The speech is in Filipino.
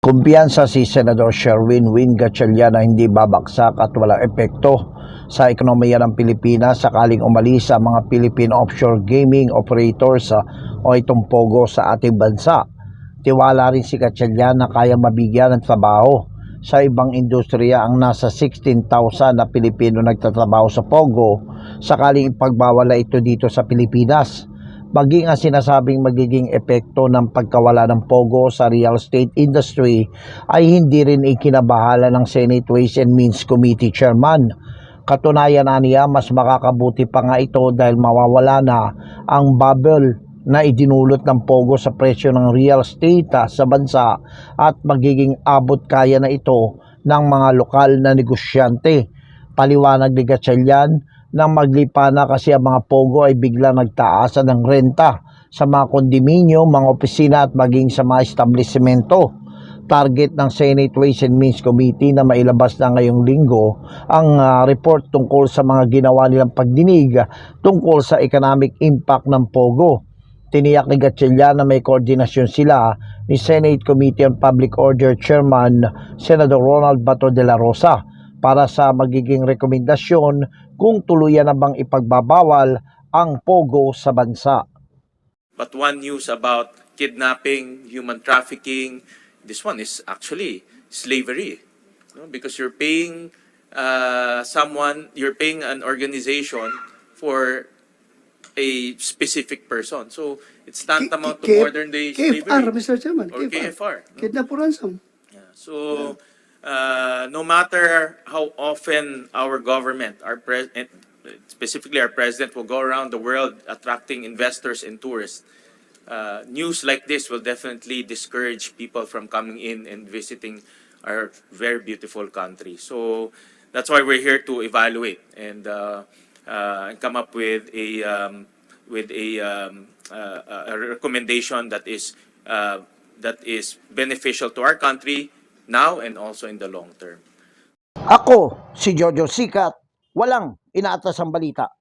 Kumpiyansa si Senador Sherwin Win Gatchalian na hindi babaksak at walang epekto sa ekonomiya ng Pilipinas sakaling umalis sa mga Philippine offshore gaming operators ah, o itong pogo sa ating bansa. Tiwala rin si Gatchalian na kaya mabigyan ng trabaho sa ibang industriya ang nasa 16,000 na Pilipino nagtatrabaho sa pogo sakaling ipagbawala ito dito sa Pilipinas maging ang sinasabing magiging epekto ng pagkawala ng pogo sa real estate industry ay hindi rin ikinabahala ng Senate Ways and Means Committee Chairman. Katunayan na niya mas makakabuti pa nga ito dahil mawawala na ang bubble na idinulot ng pogo sa presyo ng real estate ah, sa bansa at magiging abot kaya na ito ng mga lokal na negosyante. Paliwanag ni Gatchalian nang maglipa na kasi ang mga pogo ay bigla nagtaasan ng renta sa mga kondominyo, mga opisina at maging sa mga establishmento. Target ng Senate Ways and Means Committee na mailabas na ngayong linggo ang ah, report tungkol sa mga ginawa nilang pagdinig tungkol sa economic impact ng pogo. Tiniyak ni Gatchalian na may koordinasyon sila ni Senate Committee on Public Order Chairman Senator Ronald Bato de la Rosa para sa magiging rekomendasyon kung tuluyan na bang ipagbabawal ang pogo sa bansa. But one news about kidnapping, human trafficking, this one is actually slavery. no? Because you're paying uh, someone, you're paying an organization for a specific person. So it's tantamount to modern day KFR, slavery. Mr. Chairman. Or KFR. no? Kidnap for ransom. Yeah. So, uh, no matter how often our government, our pres- specifically our president, will go around the world attracting investors and tourists, uh, news like this will definitely discourage people from coming in and visiting our very beautiful country. So that's why we're here to evaluate and uh, uh, and come up with a um, with a, um, uh, a recommendation that is uh, that is beneficial to our country now and also in the long term. Ako, si Jojo Sikat, walang inaatas ang balita.